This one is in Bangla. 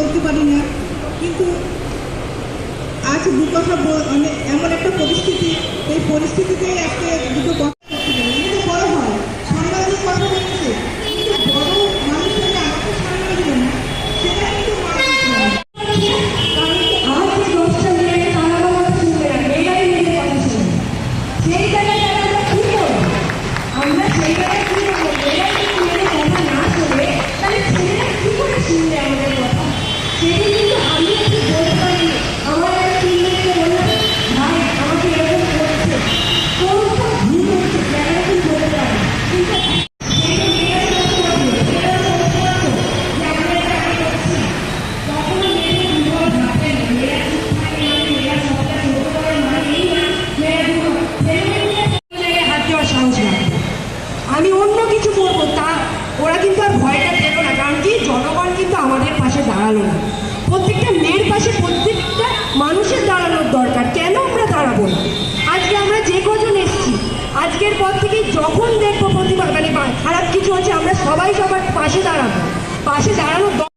বলতে পারি না কিন্তু আজ দু কথা মানে এমন একটা পরিস্থিতি, এই পরিস্থিতিতে আজকে দুটো কথা বড় হয়, সাংবাদিক কথা বলছে। বড় মানুষের আমাকে সামনে দিলেন আমরা কি Did আজকের পর থেকে যখন দেখব প্রতিভা মানে খারাপ কিছু আছে, আমরা সবাই সবার পাশে দাঁড়াবো। পাশে দাঁড়ানো